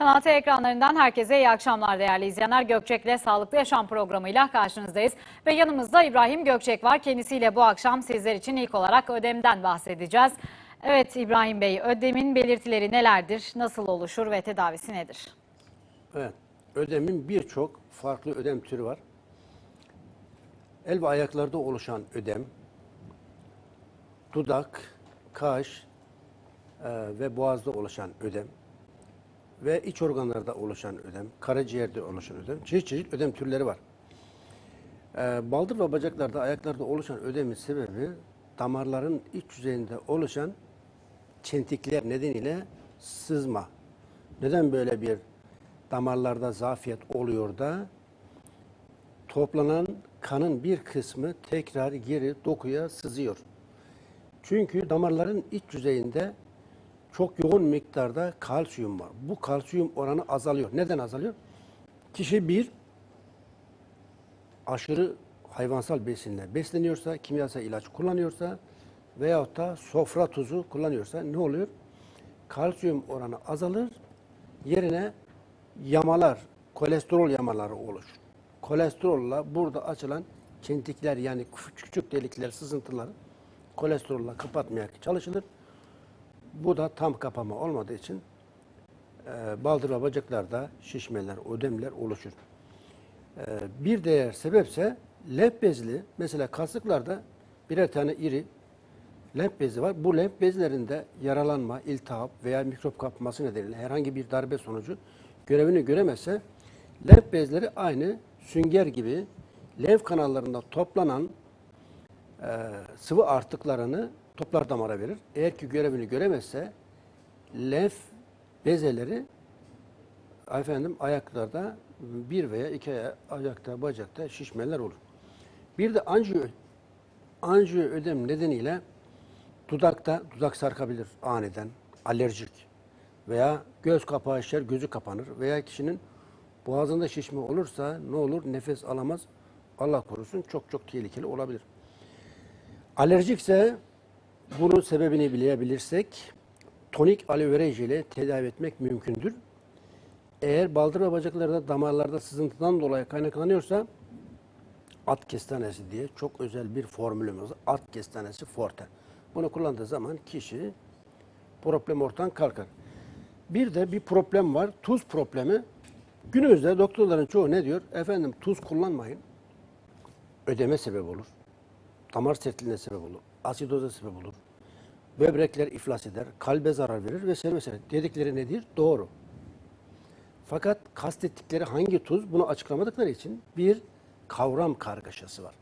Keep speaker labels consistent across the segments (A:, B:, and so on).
A: Kanal T ekranlarından herkese iyi akşamlar değerli izleyenler. Gökçek'le Sağlıklı Yaşam programıyla karşınızdayız. Ve yanımızda İbrahim Gökçek var. Kendisiyle bu akşam sizler için ilk olarak ödemden bahsedeceğiz. Evet İbrahim Bey, ödemin belirtileri nelerdir, nasıl oluşur ve tedavisi nedir?
B: Evet. Ödemin birçok farklı ödem türü var. El ve ayaklarda oluşan ödem, dudak, kaş e, ve boğazda oluşan ödem ve iç organlarda oluşan ödem, karaciğerde oluşan ödem, çeşit çeşit ödem türleri var. E, baldır ve bacaklarda, ayaklarda oluşan ödemin sebebi damarların iç yüzeyinde oluşan çentikler nedeniyle sızma. Neden böyle bir damarlarda zafiyet oluyor da toplanan kanın bir kısmı tekrar geri dokuya sızıyor. Çünkü damarların iç yüzeyinde çok yoğun miktarda kalsiyum var. Bu kalsiyum oranı azalıyor. Neden azalıyor? Kişi bir aşırı hayvansal besinle besleniyorsa, kimyasal ilaç kullanıyorsa veyahut da sofra tuzu kullanıyorsa ne oluyor? Kalsiyum oranı azalır. Yerine yamalar, kolesterol yamaları oluşur. Kolesterolla burada açılan çentikler yani küçük delikler, sızıntıları kolesterolla kapatmaya çalışılır. Bu da tam kapama olmadığı için e, baldır ve bacaklarda şişmeler, ödemler oluşur. E, bir diğer sebepse lenf bezli, mesela kasıklarda birer tane iri lenf bezi var. Bu lenf bezlerinde yaralanma, iltihap veya mikrop kapması nedeniyle herhangi bir darbe sonucu görevini göremezse lenf bezleri aynı sünger gibi lenf kanallarında toplanan e, sıvı artıklarını toplar damara verir. Eğer ki görevini göremezse lenf bezeleri efendim ayaklarda bir veya iki aya- ayakta, bacakta şişmeler olur. Bir de anjiyo, anjiyo ödem nedeniyle dudakta dudak sarkabilir aniden, alerjik veya göz kapağı şişer, gözü kapanır veya kişinin boğazında şişme olursa ne olur? Nefes alamaz. Allah korusun çok çok tehlikeli olabilir. Alerjikse bunun sebebini bilebilirsek tonik aloe vera ile tedavi etmek mümkündür. Eğer baldır ve bacaklarda damarlarda sızıntıdan dolayı kaynaklanıyorsa at kestanesi diye çok özel bir formülümüz. At kestanesi forte. Bunu kullandığı zaman kişi problem ortadan kalkar. Bir de bir problem var. Tuz problemi. Günümüzde doktorların çoğu ne diyor? Efendim tuz kullanmayın. Ödeme sebep olur. Damar sertliğine sebep olur. Asidoza sebep olur. Böbrekler iflas eder. Kalbe zarar verir vesaire vesaire. Dedikleri nedir? Doğru. Fakat kastettikleri hangi tuz bunu açıklamadıkları için bir kavram kargaşası var.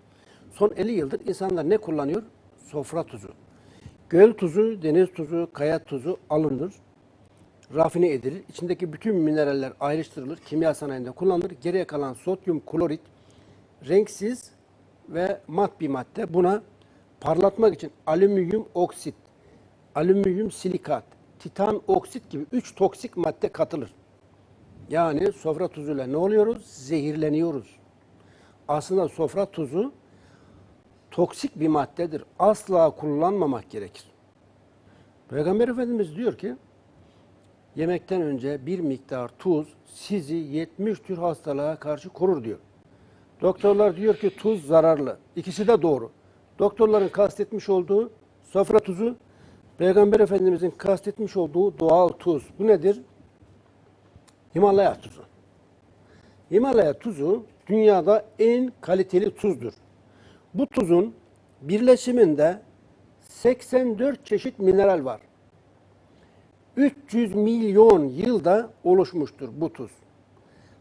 B: Son 50 yıldır insanlar ne kullanıyor? Sofra tuzu. Göl tuzu, deniz tuzu, kaya tuzu alınır, rafine edilir. İçindeki bütün mineraller ayrıştırılır, kimya sanayinde kullanılır. Geriye kalan sodyum klorit renksiz ve mat bir madde. Buna parlatmak için alüminyum oksit, alüminyum silikat, titan oksit gibi 3 toksik madde katılır. Yani sofra tuzuyla ne oluyoruz? Zehirleniyoruz. Aslında sofra tuzu toksik bir maddedir. Asla kullanmamak gerekir. Peygamber Efendimiz diyor ki, yemekten önce bir miktar tuz sizi 70 tür hastalığa karşı korur diyor. Doktorlar diyor ki tuz zararlı. İkisi de doğru. Doktorların kastetmiş olduğu sofra tuzu, Peygamber Efendimizin kastetmiş olduğu doğal tuz. Bu nedir? Himalaya tuzu. Himalaya tuzu dünyada en kaliteli tuzdur. Bu tuzun birleşiminde 84 çeşit mineral var. 300 milyon yılda oluşmuştur bu tuz.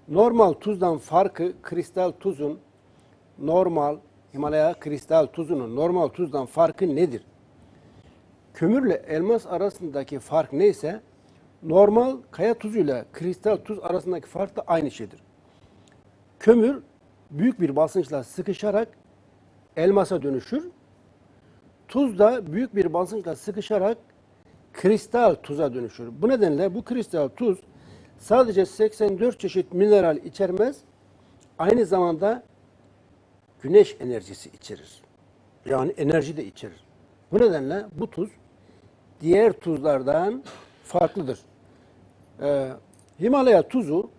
B: Normal tuzdan farkı kristal tuzun normal Himalaya kristal tuzunun normal tuzdan farkı nedir? Kömürle elmas arasındaki fark neyse normal kaya tuzuyla kristal tuz arasındaki fark da aynı şeydir. Kömür büyük bir basınçla sıkışarak elmasa dönüşür. Tuz da büyük bir basınçla sıkışarak kristal tuza dönüşür. Bu nedenle bu kristal tuz sadece 84 çeşit mineral içermez, aynı zamanda güneş enerjisi içerir. Yani enerji de içerir. Bu nedenle bu tuz diğer tuzlardan farklıdır. Ee, Himalaya tuzu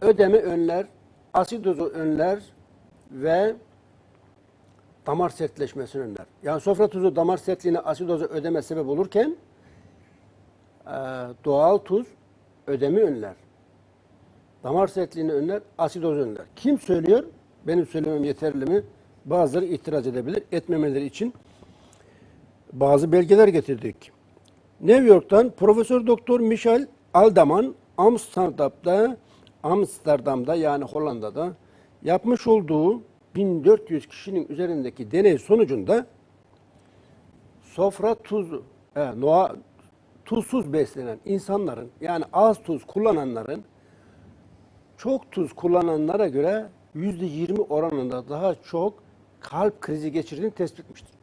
B: ödemi önler, asidozu önler ve damar sertleşmesini önler. Yani sofra tuzu damar sertliğine asidozu ödeme sebep olurken e, doğal tuz ödemi önler. Damar sertliğini önler, asidozu önler. Kim söylüyor? Benim söylemem yeterli mi? Bazıları itiraz edebilir. Etmemeleri için bazı belgeler getirdik. New York'tan Profesör Doktor Michel Aldaman Amsterdam'da Amsterdam'da yani Hollanda'da yapmış olduğu 1400 kişinin üzerindeki deney sonucunda sofra tuzu, e, noa, tuzsuz beslenen insanların yani az tuz kullananların çok tuz kullananlara göre %20 oranında daha çok kalp krizi geçirdiğini tespit etmiştir.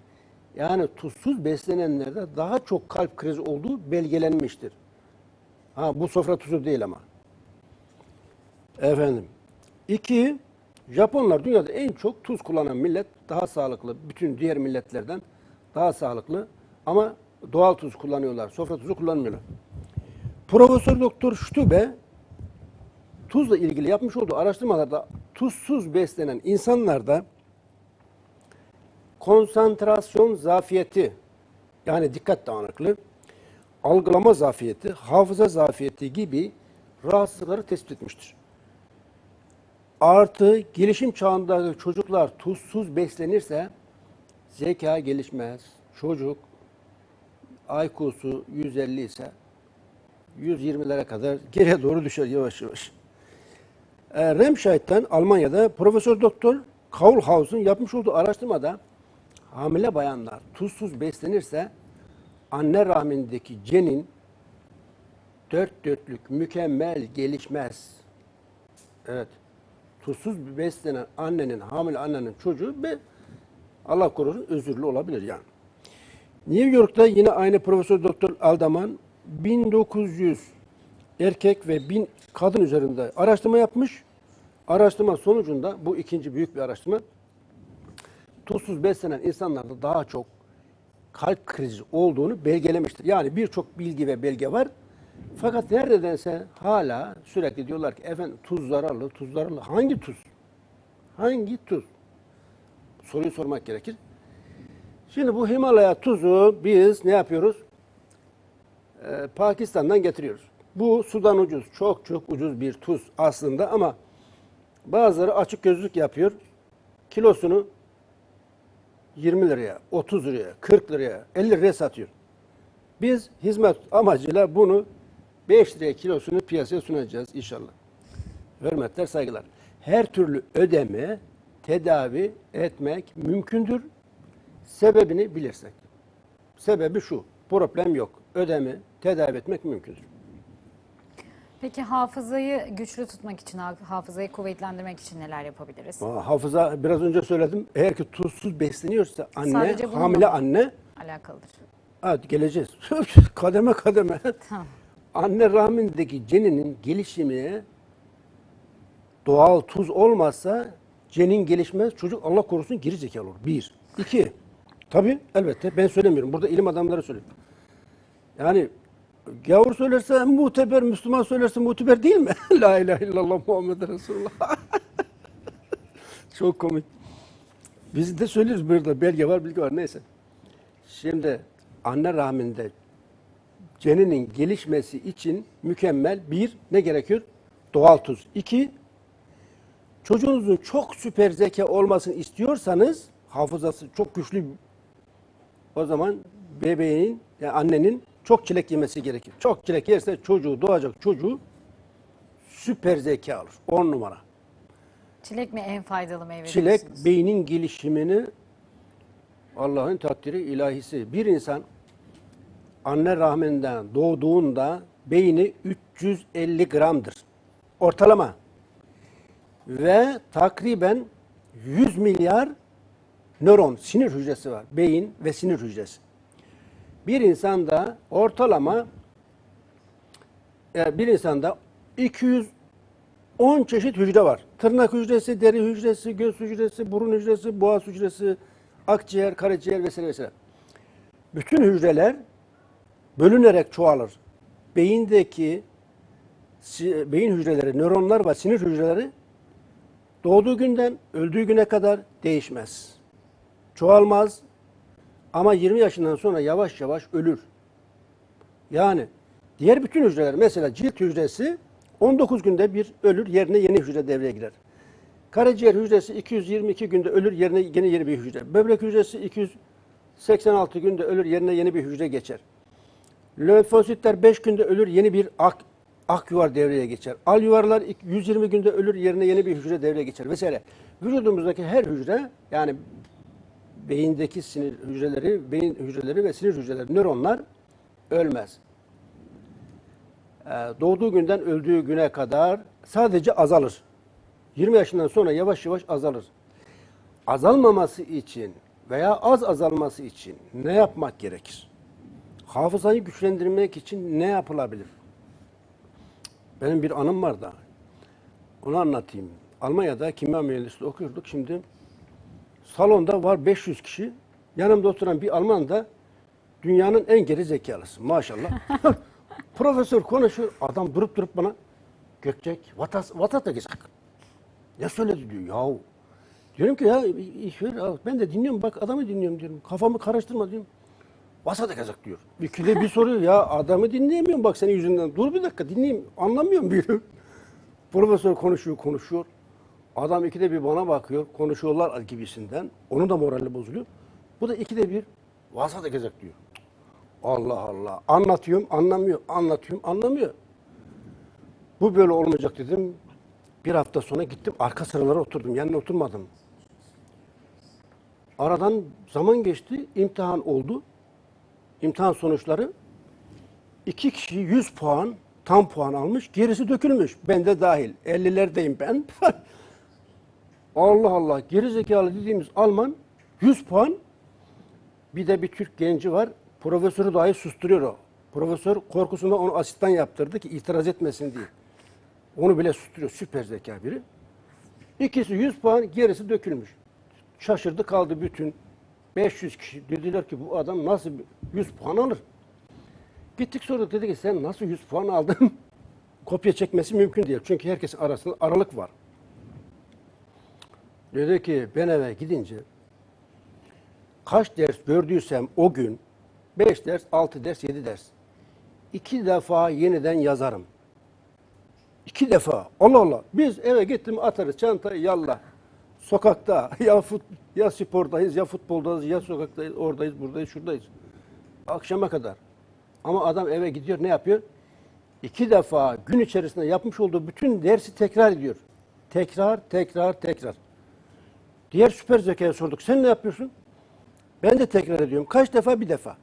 B: Yani tuzsuz beslenenlerde daha çok kalp krizi olduğu belgelenmiştir. Ha bu sofra tuzu değil ama. Efendim. İki, Japonlar dünyada en çok tuz kullanan millet daha sağlıklı. Bütün diğer milletlerden daha sağlıklı. Ama doğal tuz kullanıyorlar. Sofra tuzu kullanmıyorlar. Profesör Doktor Stübe tuzla ilgili yapmış olduğu araştırmalarda tuzsuz beslenen insanlarda konsantrasyon zafiyeti yani dikkat dağınıklığı, algılama zafiyeti, hafıza zafiyeti gibi rahatsızlıkları tespit etmiştir. Artı gelişim çağındaki çocuklar tuzsuz beslenirse zeka gelişmez. Çocuk IQ'su 150 ise 120'lere kadar geriye doğru düşer yavaş yavaş. E, Remscheidd'den Almanya'da Profesör Doktor Kaulhaus'un yapmış olduğu araştırmada hamile bayanlar tuzsuz beslenirse anne rahmindeki cenin dört dörtlük mükemmel gelişmez. Evet. Tuzsuz beslenen annenin, hamile annenin çocuğu be Allah korusun özürlü olabilir yani. New York'ta yine aynı Profesör Doktor Aldaman 1900 erkek ve 1000 kadın üzerinde araştırma yapmış. Araştırma sonucunda bu ikinci büyük bir araştırma tuzsuz beslenen insanlarda daha çok kalp krizi olduğunu belgelemiştir. Yani birçok bilgi ve belge var. Fakat neredense hala sürekli diyorlar ki efendim tuz zararlı, tuz zararlı. Hangi tuz? Hangi tuz? Soruyu sormak gerekir. Şimdi bu Himalaya tuzu biz ne yapıyoruz? Ee, Pakistan'dan getiriyoruz. Bu sudan ucuz, çok çok ucuz bir tuz aslında ama bazıları açık gözlük yapıyor. Kilosunu 20 liraya, 30 liraya, 40 liraya, 50 liraya satıyor. Biz hizmet amacıyla bunu 5 liraya kilosunu piyasaya sunacağız inşallah. Hürmetler, saygılar. Her türlü ödeme, tedavi etmek mümkündür. Sebebini bilirsek. Sebebi şu, problem yok. Ödeme, tedavi etmek mümkündür.
A: Peki hafızayı güçlü tutmak için, hafızayı kuvvetlendirmek için neler yapabiliriz?
B: Aa, Hafıza biraz önce söyledim. Eğer ki tuzsuz besleniyorsa anne,
A: Sadece bununla
B: hamile anne,
A: Alakalıdır.
B: evet geleceğiz. kademe kademe.
A: Tamam.
B: Anne rahmindeki ceninin gelişimine doğal tuz olmazsa cenin gelişmez. Çocuk Allah korusun geri zekalı olur. Bir. İki. Tabii elbette ben söylemiyorum. Burada ilim adamları söylüyor. Yani gavur söylerse muteber, Müslüman söylerse muteber değil mi? La ilahe illallah Muhammed Resulullah. Çok komik. Biz de söylüyoruz burada. Belge var, bilgi var. Neyse. Şimdi anne rahminde ceninin gelişmesi için mükemmel bir ne gerekiyor? Doğal tuz. İki, çocuğunuzun çok süper zeka olmasını istiyorsanız hafızası çok güçlü o zaman bebeğin yani annenin çok çilek yemesi gerekir. Çok çilek yerse çocuğu doğacak çocuğu süper zeka alır. On numara.
A: Çilek mi en faydalı meyve
B: Çilek
A: diyorsunuz?
B: beynin gelişimini Allah'ın takdiri ilahisi. Bir insan anne rahminden doğduğunda beyni 350 gramdır. Ortalama. Ve takriben 100 milyar nöron, sinir hücresi var. Beyin ve sinir hücresi. Bir insanda ortalama e, bir insanda 210 çeşit hücre var. Tırnak hücresi, deri hücresi, göz hücresi, burun hücresi, boğaz hücresi, akciğer, karaciğer vesaire vesaire. Bütün hücreler bölünerek çoğalır. Beyindeki beyin hücreleri, nöronlar ve sinir hücreleri doğduğu günden öldüğü güne kadar değişmez. Çoğalmaz ama 20 yaşından sonra yavaş yavaş ölür. Yani diğer bütün hücreler mesela cilt hücresi 19 günde bir ölür yerine yeni hücre devreye girer. Karaciğer hücresi 222 günde ölür yerine yeni yeni bir hücre. Böbrek hücresi 286 günde ölür yerine yeni bir hücre geçer. Lenfositler 5 günde ölür yeni bir ak, ak yuvar devreye geçer. Al yuvarlar 120 günde ölür yerine yeni bir hücre devreye geçer vesaire. Vücudumuzdaki her hücre yani beyindeki sinir hücreleri, beyin hücreleri ve sinir hücreleri, nöronlar ölmez. Ee, doğduğu günden öldüğü güne kadar sadece azalır. 20 yaşından sonra yavaş yavaş azalır. Azalmaması için veya az azalması için ne yapmak gerekir? Hafızayı güçlendirmek için ne yapılabilir? Benim bir anım var da. Onu anlatayım. Almanya'da kimya mühendisliği okuyorduk. Şimdi salonda var 500 kişi. Yanımda oturan bir Alman da dünyanın en geri zekalısı maşallah. Profesör konuşuyor. Adam durup durup bana Gökçek, what has the gesagt? Ne söyledi diyor. Yahu. Diyorum ki ya al. Ben de dinliyorum bak adamı dinliyorum diyorum. Kafamı karıştırma diyorum. What's the gesagt diyor. İkide bir soruyor ya adamı dinleyemiyorum bak senin yüzünden. Dur bir dakika dinleyeyim. Anlamıyorum diyor. Profesör konuşuyor konuşuyor. Adam ikide bir bana bakıyor. Konuşuyorlar gibisinden. Onun da morali bozuluyor. Bu da ikide bir the gesagt diyor. Allah Allah. Anlatıyorum anlamıyor. Anlatıyorum anlamıyor. Bu böyle olmayacak dedim. Bir hafta sonra gittim arka sıralara oturdum. Yanına oturmadım. Aradan zaman geçti. imtihan oldu. İmtihan sonuçları iki kişi 100 puan tam puan almış. Gerisi dökülmüş. Ben de dahil. 50'lerdeyim ben. Allah Allah. Gerizekalı dediğimiz Alman 100 puan bir de bir Türk genci var. Profesörü dahi susturuyor o. Profesör korkusunda onu asistan yaptırdı ki itiraz etmesin diye. Onu bile susturuyor. Süper zeka biri. İkisi 100 puan, gerisi dökülmüş. Şaşırdı kaldı bütün 500 kişi. Dediler ki bu adam nasıl 100 puan alır? Gittik sorduk dedi ki sen nasıl 100 puan aldın? Kopya çekmesi mümkün değil. Çünkü herkesin arasında aralık var. Dedi ki ben eve gidince kaç ders gördüysem o gün 5 ders, 6 ders, 7 ders. iki defa yeniden yazarım. İki defa. Allah Allah. Biz eve gittim atarız çantayı yallah. Sokakta ya fut, ya spordayız ya futboldayız ya sokaktayız oradayız buradayız şuradayız. Akşama kadar. Ama adam eve gidiyor ne yapıyor? İki defa gün içerisinde yapmış olduğu bütün dersi tekrar ediyor. Tekrar, tekrar, tekrar. Diğer süper zekaya sorduk. Sen ne yapıyorsun? Ben de tekrar ediyorum. Kaç defa? Bir defa.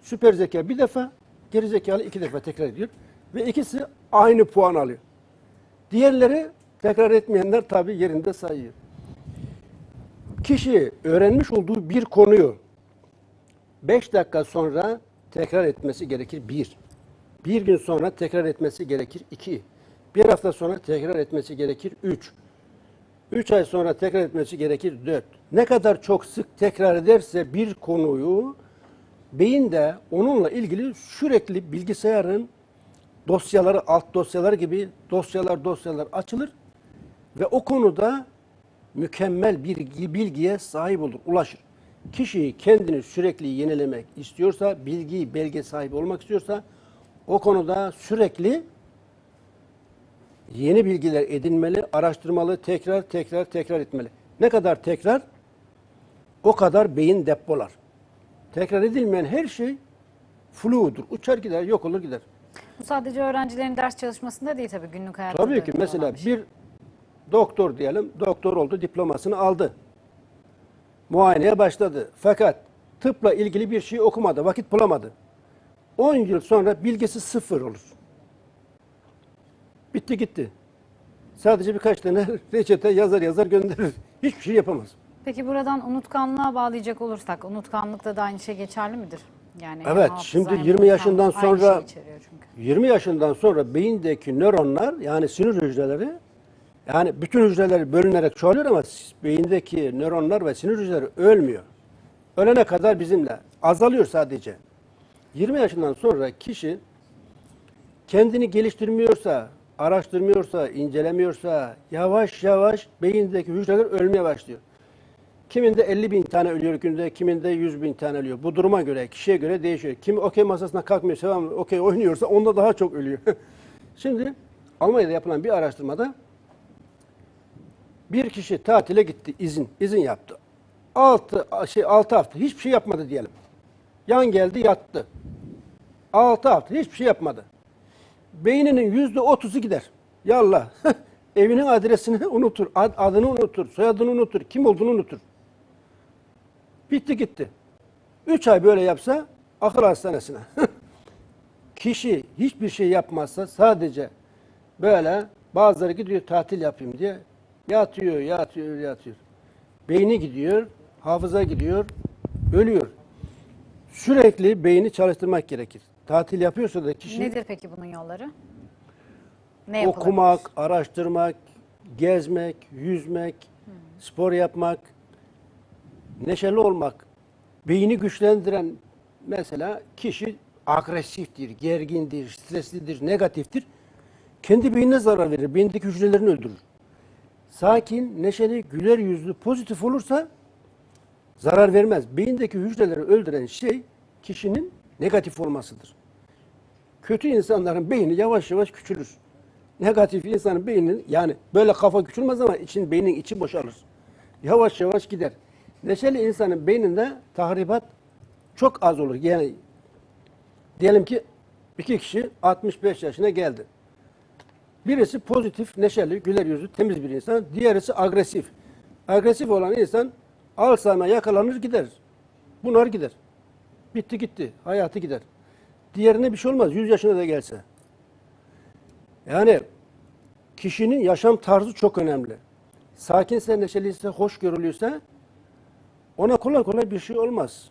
B: Süper zeka bir defa, geri zekalı iki defa tekrar ediyor. Ve ikisi aynı puan alıyor. Diğerleri tekrar etmeyenler tabii yerinde sayıyor. Kişi öğrenmiş olduğu bir konuyu 5 dakika sonra tekrar etmesi gerekir bir. Bir gün sonra tekrar etmesi gerekir iki. Bir hafta sonra tekrar etmesi gerekir üç. Üç ay sonra tekrar etmesi gerekir dört. Ne kadar çok sık tekrar ederse bir konuyu beyin de onunla ilgili sürekli bilgisayarın dosyaları, alt dosyalar gibi dosyalar dosyalar açılır ve o konuda mükemmel bir bilgiye sahip olur, ulaşır. Kişi kendini sürekli yenilemek istiyorsa, bilgi, belge sahibi olmak istiyorsa o konuda sürekli yeni bilgiler edinmeli, araştırmalı, tekrar tekrar tekrar etmeli. Ne kadar tekrar o kadar beyin depolar. Tekrar edilmeyen her şey fludur. Uçar gider, yok olur gider.
A: Bu sadece öğrencilerin ders çalışmasında değil tabii günlük hayatta.
B: Tabii ki mesela
A: bir şey.
B: bir doktor diyelim, doktor oldu, diplomasını aldı. Muayeneye başladı. Fakat tıpla ilgili bir şey okumadı, vakit bulamadı. 10 yıl sonra bilgisi sıfır olur. Bitti gitti. Sadece birkaç tane reçete yazar yazar gönderir. Hiçbir şey yapamaz.
A: Peki buradan unutkanlığa bağlayacak olursak, unutkanlıkta da aynı şey geçerli midir? Yani
B: Evet,
A: hafıza
B: şimdi
A: hem
B: 20 yaşından sonra-
A: çünkü.
B: 20 yaşından sonra beyindeki nöronlar yani sinir hücreleri yani bütün hücreler bölünerek çoğalıyor ama beyindeki nöronlar ve sinir hücreleri ölmüyor. Ölene kadar bizimle azalıyor sadece. 20 yaşından sonra kişi kendini geliştirmiyorsa, araştırmıyorsa, incelemiyorsa yavaş yavaş beyindeki hücreler ölmeye başlıyor. Kiminde 50 bin tane ölüyor günde, kiminde 100 bin tane ölüyor. Bu duruma göre, kişiye göre değişiyor. Kimi okey masasına kalkmıyor, okey oynuyorsa onda daha çok ölüyor. Şimdi Almanya'da yapılan bir araştırmada bir kişi tatile gitti, izin, izin yaptı. 6 şey 6 hafta hiçbir şey yapmadı diyelim. Yan geldi, yattı. 6 hafta hiçbir şey yapmadı. Beyninin yüzde otuzu gider. Yallah. Evinin adresini unutur, ad- adını unutur, soyadını unutur, kim olduğunu unutur. Bitti gitti. Üç ay böyle yapsa akıl hastanesine. Kişi hiçbir şey yapmazsa sadece böyle bazıları gidiyor tatil yapayım diye yatıyor, yatıyor, yatıyor. Beyni gidiyor, hafıza gidiyor, ölüyor. Sürekli beyni çalıştırmak gerekir. Tatil yapıyorsa da kişi
A: Nedir peki bunun yolları? Ne yapılabilir?
B: okumak, araştırmak, gezmek, yüzmek, spor yapmak, neşeli olmak, beyni güçlendiren mesela kişi agresiftir, gergindir, streslidir, negatiftir. Kendi beynine zarar verir, beyindeki hücrelerini öldürür. Sakin, neşeli, güler yüzlü, pozitif olursa zarar vermez. Beyindeki hücreleri öldüren şey kişinin negatif olmasıdır. Kötü insanların beyni yavaş yavaş küçülür. Negatif insanın beyninin yani böyle kafa küçülmez ama için beynin içi boşalır. Yavaş yavaş gider. Neşeli insanın beyninde tahribat çok az olur. Yani diyelim ki iki kişi 65 yaşına geldi. Birisi pozitif, neşeli, güler yüzlü, temiz bir insan. Diğerisi agresif. Agresif olan insan Alzheimer yakalanır gider. Bunlar gider. Bitti gitti. Hayatı gider. Diğerine bir şey olmaz. 100 yaşına da gelse. Yani kişinin yaşam tarzı çok önemli. Sakinse, neşeliyse, hoşgörülüyse ona kolay kolay bir şey olmaz.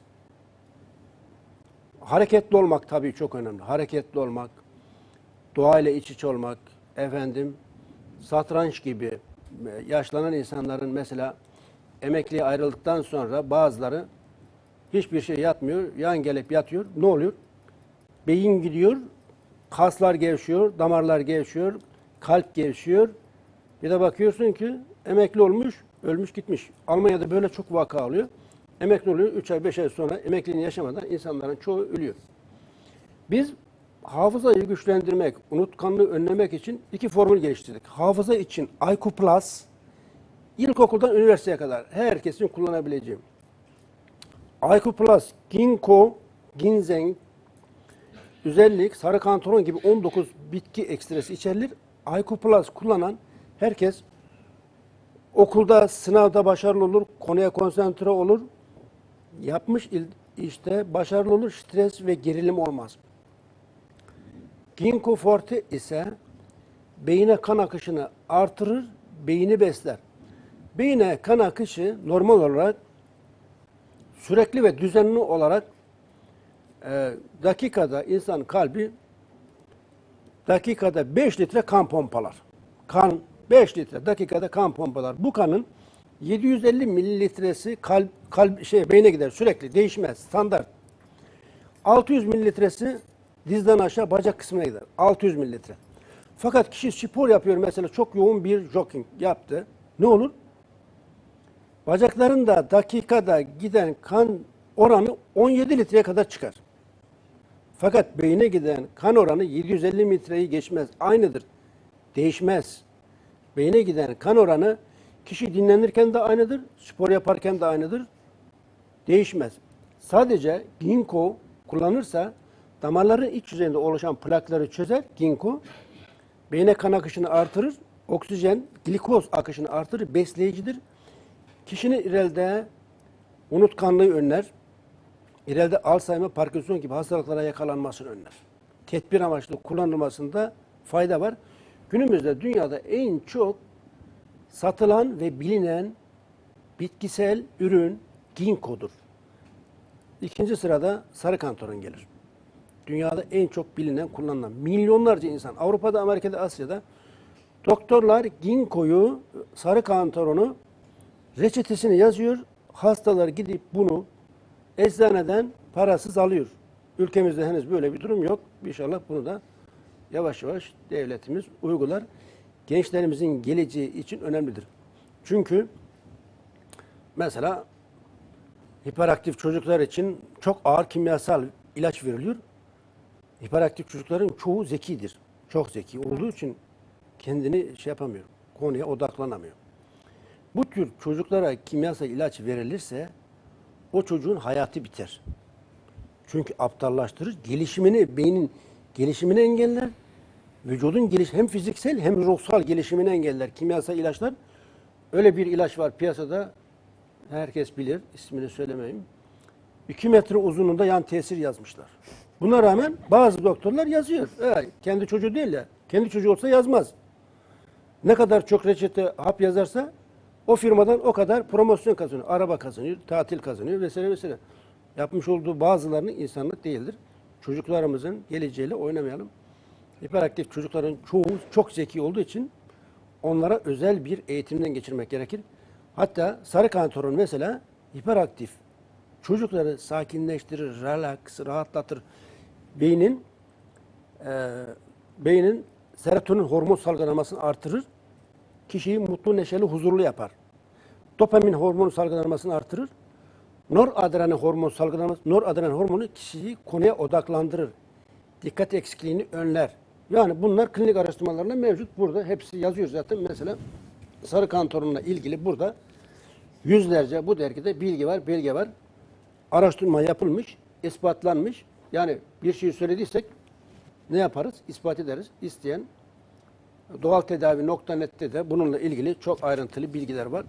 B: Hareketli olmak tabii çok önemli. Hareketli olmak, doğayla iç içe olmak, efendim satranç gibi e, yaşlanan insanların mesela emekliye ayrıldıktan sonra bazıları hiçbir şey yatmıyor, yan gelip yatıyor. Ne oluyor? Beyin gidiyor, kaslar gevşiyor, damarlar gevşiyor, kalp gevşiyor. Bir de bakıyorsun ki emekli olmuş, ölmüş gitmiş. Almanya'da böyle çok vaka oluyor. Emekli oluyor, 3 ay 5 ay sonra emekliliğini yaşamadan insanların çoğu ölüyor. Biz hafızayı güçlendirmek, unutkanlığı önlemek için iki formül geliştirdik. Hafıza için IQ Plus, ilkokuldan üniversiteye kadar herkesin kullanabileceği. IQ Plus, Ginkgo, Ginseng, Üzellik, sarı kantaron gibi 19 bitki ekstresi içerilir. IQ Plus kullanan herkes okulda, sınavda başarılı olur, konuya konsantre olur. Yapmış işte başarılı olur, stres ve gerilim olmaz. Ginkgo forte ise beyine kan akışını artırır, beyni besler. Beyine kan akışı normal olarak sürekli ve düzenli olarak e, dakikada insan kalbi dakikada 5 litre kan pompalar. Kan 5 litre dakikada kan pompalar. Bu kanın 750 mililitresi kalp, kalp şey beyne gider sürekli değişmez standart. 600 mililitresi dizden aşağı bacak kısmına gider. 600 mililitre. Fakat kişi spor yapıyor mesela çok yoğun bir jogging yaptı. Ne olur? Bacaklarında dakikada giden kan oranı 17 litreye kadar çıkar. Fakat beyine giden kan oranı 750 mililitreyi geçmez. Aynıdır. Değişmez. Beyne giden kan oranı kişi dinlenirken de aynıdır, spor yaparken de aynıdır. Değişmez. Sadece ginkgo kullanırsa damarların iç yüzeyinde oluşan plakları çözer ginkgo. Beyne kan akışını artırır, oksijen, glikoz akışını artırır, besleyicidir. Kişinin ileride unutkanlığı önler, ileride Alzheimer, Parkinson gibi hastalıklara yakalanmasını önler. Tedbir amaçlı kullanılmasında fayda var. Günümüzde dünyada en çok satılan ve bilinen bitkisel ürün ginkgodur. İkinci sırada sarı kantaron gelir. Dünyada en çok bilinen, kullanılan milyonlarca insan Avrupa'da, Amerika'da, Asya'da doktorlar ginkgoyu, sarı kantaronu reçetesini yazıyor. Hastalar gidip bunu eczaneden parasız alıyor. Ülkemizde henüz böyle bir durum yok. İnşallah bunu da yavaş yavaş devletimiz uygular. Gençlerimizin geleceği için önemlidir. Çünkü mesela hiperaktif çocuklar için çok ağır kimyasal ilaç veriliyor. Hiperaktif çocukların çoğu zekidir. Çok zeki olduğu için kendini şey yapamıyor. Konuya odaklanamıyor. Bu tür çocuklara kimyasal ilaç verilirse o çocuğun hayatı biter. Çünkü aptallaştırır, gelişimini, beynin gelişimini engeller. Vücudun geliş hem fiziksel hem ruhsal gelişimini engeller kimyasal ilaçlar. Öyle bir ilaç var piyasada. Herkes bilir, ismini söylemeyeyim. 2 metre uzunluğunda yan tesir yazmışlar. Buna rağmen bazı doktorlar yazıyor. Evet, kendi çocuğu değil ya. Kendi çocuğu olsa yazmaz. Ne kadar çok reçete hap yazarsa o firmadan o kadar promosyon kazanıyor. Araba kazanıyor, tatil kazanıyor vesaire vesaire. Yapmış olduğu bazılarının insanlık değildir. Çocuklarımızın geleceğiyle oynamayalım. Hiperaktif çocukların çoğu çok zeki olduğu için onlara özel bir eğitimden geçirmek gerekir. Hatta sarı kantaron mesela hiperaktif çocukları sakinleştirir, relax, rahatlatır. Beynin e, beynin serotonin hormon salgılanmasını artırır. Kişiyi mutlu, neşeli, huzurlu yapar. Dopamin hormonu salgılanmasını artırır. Noradrenalin hormonu salgılanması, noradrenalin hormonu kişiyi konuya odaklandırır. Dikkat eksikliğini önler. Yani bunlar klinik araştırmalarında mevcut. Burada hepsi yazıyor zaten. Mesela sarı kantorunla ilgili burada yüzlerce bu dergide bilgi var, belge var. Araştırma yapılmış, ispatlanmış. Yani bir şey söylediysek ne yaparız? İspat ederiz. İsteyen doğal tedavi nokta.net'te de bununla ilgili çok ayrıntılı bilgiler var.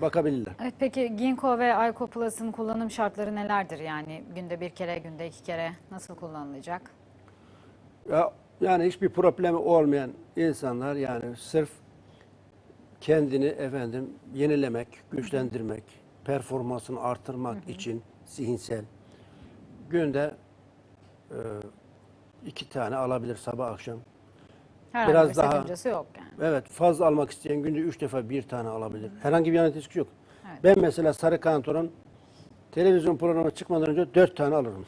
B: Bakabilirler.
A: Evet, peki Ginkgo ve Ayko Plus'ın kullanım şartları nelerdir? Yani günde bir kere, günde iki kere nasıl kullanılacak?
B: Ya, yani hiçbir problemi olmayan insanlar yani sırf kendini efendim yenilemek, güçlendirmek, performansını artırmak için zihinsel günde e, iki tane alabilir sabah akşam.
A: Herhangi
B: Biraz
A: bir
B: daha-
A: yok yani.
B: Evet fazla almak isteyen günde üç defa bir tane alabilir. Herhangi bir yan etkisi yok.
A: Evet.
B: Ben mesela sarı kantoron televizyon programına çıkmadan önce dört tane alırım.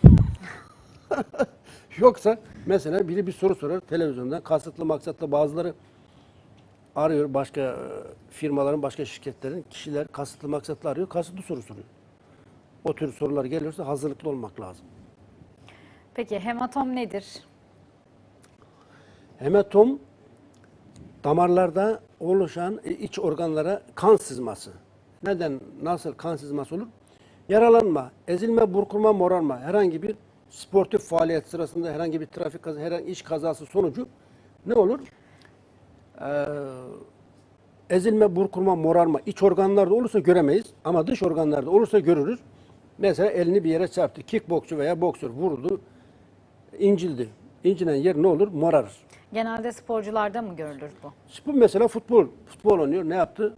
B: Yoksa mesela biri bir soru sorar televizyondan kasıtlı maksatlı bazıları arıyor başka e, firmaların başka şirketlerin kişiler kasıtlı maksatlı arıyor kasıtlı soru soruyor. O tür sorular geliyorsa hazırlıklı olmak lazım.
A: Peki hematom nedir?
B: Hematom damarlarda oluşan e, iç organlara kan sızması. Neden, nasıl kan sızması olur? Yaralanma, ezilme, burkulma, morarma, herhangi bir sportif faaliyet sırasında herhangi bir trafik kazası, herhangi iş kazası sonucu ne olur? Ee, ezilme, burkulma, morarma iç organlarda olursa göremeyiz ama dış organlarda olursa görürüz. Mesela elini bir yere çarptı. Kickboksçu veya boksör vurdu, incildi. İncinen yer ne olur? Morarır.
A: Genelde sporcularda mı görülür bu?
B: Bu mesela futbol. Futbol oynuyor. Ne yaptı?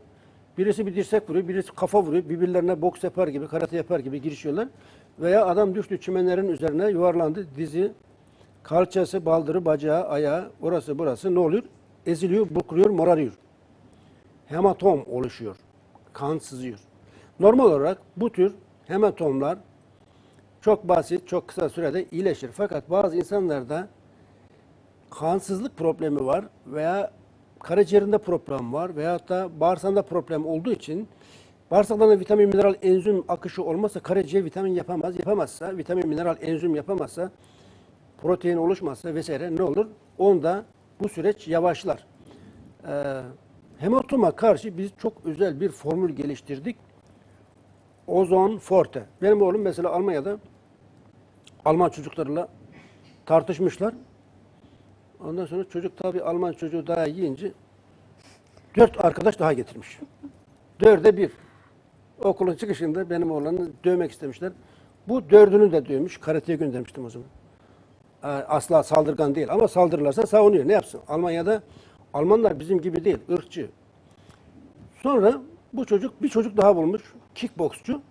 B: Birisi bir dirsek vuruyor, birisi kafa vuruyor. Birbirlerine boks yapar gibi, karate yapar gibi girişiyorlar. Veya adam düştü çimenlerin üzerine yuvarlandı. Dizi, kalçası, baldırı, bacağı, ayağı, orası burası ne oluyor? Eziliyor, burkuluyor, morarıyor. Hematom oluşuyor. Kan sızıyor. Normal olarak bu tür hematomlar çok basit, çok kısa sürede iyileşir. Fakat bazı insanlarda kansızlık problemi var veya karaciğerinde problem var veyahut da bağırsağında problem olduğu için bağırsaklarında vitamin, mineral, enzim akışı olmazsa karaciğer vitamin yapamaz. Yapamazsa, vitamin, mineral, enzim yapamazsa, protein oluşmazsa vesaire ne olur? Onda bu süreç yavaşlar. Ee, hematoma karşı biz çok özel bir formül geliştirdik. Ozon Forte. Benim oğlum mesela Almanya'da Alman çocuklarla tartışmışlar. Ondan sonra çocuk tabii Alman çocuğu daha yiyince dört arkadaş daha getirmiş. Dörde bir. Okulun çıkışında benim oğlanı dövmek istemişler. Bu dördünü de dövmüş. Karateye göndermiştim o zaman. Ee, Asla saldırgan değil ama saldırırlarsa savunuyor. Ne yapsın? Almanya'da Almanlar bizim gibi değil, ırkçı. Sonra bu çocuk bir çocuk daha bulmuş. Kickboksçu.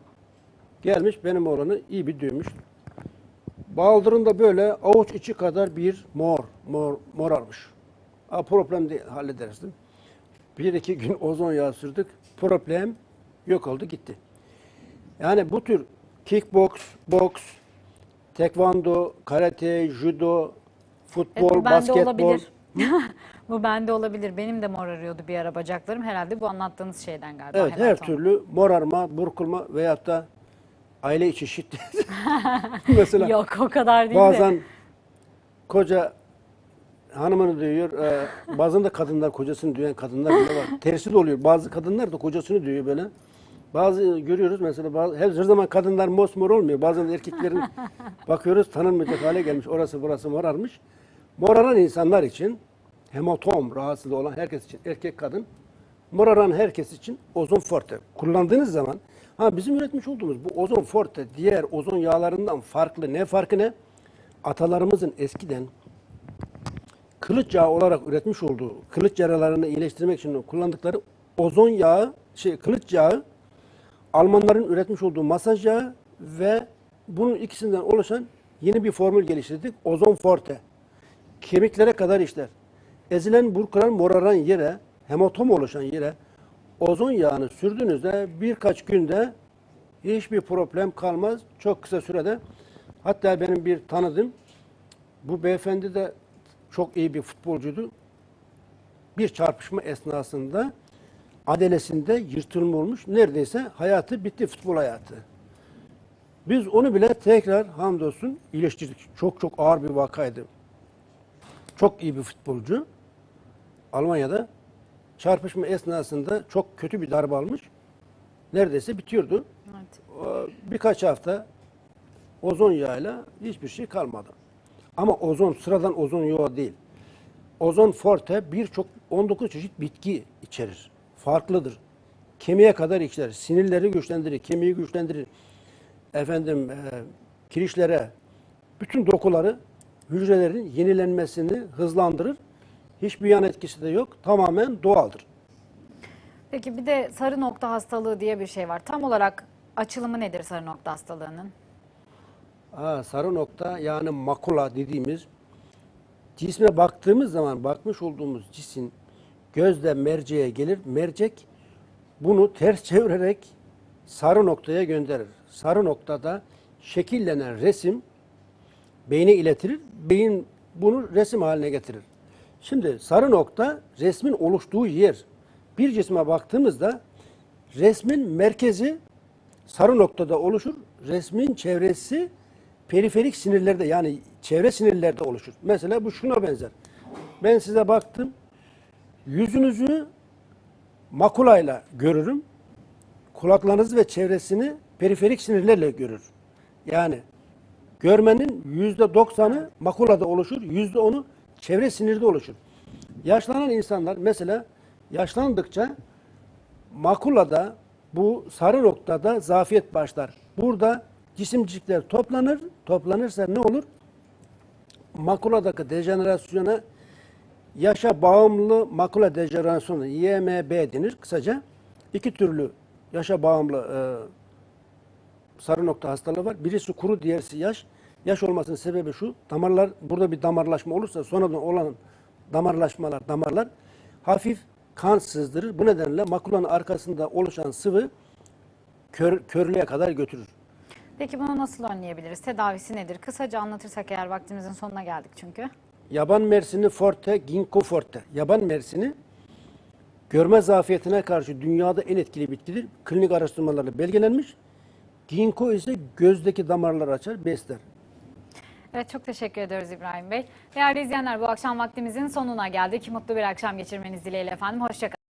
B: Gelmiş benim oğlanı iyi bir dövmüş. Baldırında böyle avuç içi kadar bir mor, mor, morarmış. Ha, problem değil, mi? Bir iki gün ozon yağı sürdük. Problem yok oldu gitti. Yani bu tür kickbox, boks, tekvando, karate, judo, Futbol,
A: Evet,
B: basketbol.
A: bu bende olabilir. Benim de mor arıyordu bir ara bacaklarım. Herhalde bu anlattığınız şeyden galiba.
B: Evet her
A: hematom.
B: türlü morarma, burkulma veyahut da aile içi şiddet. Mesela
A: Yok o kadar değil de.
B: bazen koca hanımını dövüyor. E, bazen de kadınlar kocasını döven kadınlar bile var. Tersi de oluyor. Bazı kadınlar da kocasını dövüyor böyle. Bazı görüyoruz mesela bazı, her, her zaman kadınlar mosmor olmuyor. Bazen erkeklerin bakıyoruz tanınmayacak hale gelmiş. Orası burası morarmış. Moraran insanlar için hematom rahatsızlığı olan herkes için erkek kadın moraran herkes için ozon forte kullandığınız zaman ha bizim üretmiş olduğumuz bu ozon forte diğer ozon yağlarından farklı ne farkı ne? Atalarımızın eskiden kılıç yağı olarak üretmiş olduğu kılıç yaralarını iyileştirmek için kullandıkları ozon yağı şey kılıç yağı Almanların üretmiş olduğu masaj yağı ve bunun ikisinden oluşan yeni bir formül geliştirdik. Ozon forte. Kemiklere kadar işler. Ezilen, burkulan, moraran yere, hematom oluşan yere ozon yağını sürdüğünüzde birkaç günde hiçbir problem kalmaz. Çok kısa sürede. Hatta benim bir tanıdığım bu beyefendi de çok iyi bir futbolcuydu. Bir çarpışma esnasında adelesinde yırtılma olmuş. Neredeyse hayatı bitti, futbol hayatı. Biz onu bile tekrar hamdolsun iyileştirdik. Çok çok ağır bir vakaydı. Çok iyi bir futbolcu. Almanya'da çarpışma esnasında çok kötü bir darbe almış. Neredeyse bitiyordu.
A: Evet.
B: O Birkaç hafta ozon yağıyla hiçbir şey kalmadı. Ama ozon sıradan ozon yağı değil. Ozon forte birçok 19 çeşit bitki içerir. Farklıdır. Kemiğe kadar içer. Sinirleri güçlendirir, kemiği güçlendirir. Efendim e, kirişlere, bütün dokuları, hücrelerin yenilenmesini hızlandırır. Hiçbir yan etkisi de yok. Tamamen doğaldır.
A: Peki bir de sarı nokta hastalığı diye bir şey var. Tam olarak açılımı nedir sarı nokta hastalığının?
B: Ha, sarı nokta yani makula dediğimiz cisme baktığımız zaman bakmış olduğumuz cisim gözle merceğe gelir. Mercek bunu ters çevirerek sarı noktaya gönderir. Sarı noktada şekillenen resim beyne iletilir. Beyin bunu resim haline getirir. Şimdi sarı nokta resmin oluştuğu yer. Bir cisme baktığımızda resmin merkezi sarı noktada oluşur. Resmin çevresi periferik sinirlerde yani çevre sinirlerde oluşur. Mesela bu şuna benzer. Ben size baktım. Yüzünüzü makulayla görürüm. Kulaklarınız ve çevresini periferik sinirlerle görür. Yani görmenin yüzde doksanı makulada oluşur, yüzde onu çevre sinirde oluşur. Yaşlanan insanlar mesela yaşlandıkça makulada bu sarı noktada zafiyet başlar. Burada cisimcikler toplanır. Toplanırsa ne olur? Makuladaki dejenerasyona yaşa bağımlı makula dejenerasyonu YMB denir kısaca. İki türlü yaşa bağımlı e, sarı nokta hastalığı var. Birisi kuru, diğerisi yaş. Yaş olmasının sebebi şu. Damarlar burada bir damarlaşma olursa sonradan olan damarlaşmalar, damarlar hafif kan sızdırır. Bu nedenle makulanın arkasında oluşan sıvı kör, körlüğe kadar götürür.
A: Peki bunu nasıl önleyebiliriz? Tedavisi nedir? Kısaca anlatırsak eğer vaktimizin sonuna geldik çünkü.
B: Yaban mersini forte, ginkgo forte. Yaban mersini görme zafiyetine karşı dünyada en etkili bitkidir. Klinik araştırmalarla belgelenmiş. Ginkgo ise gözdeki damarları açar, besler.
A: Evet çok teşekkür ediyoruz İbrahim Bey. Değerli izleyenler bu akşam vaktimizin sonuna geldik. Mutlu bir akşam geçirmeniz dileğiyle efendim. Hoşçakalın.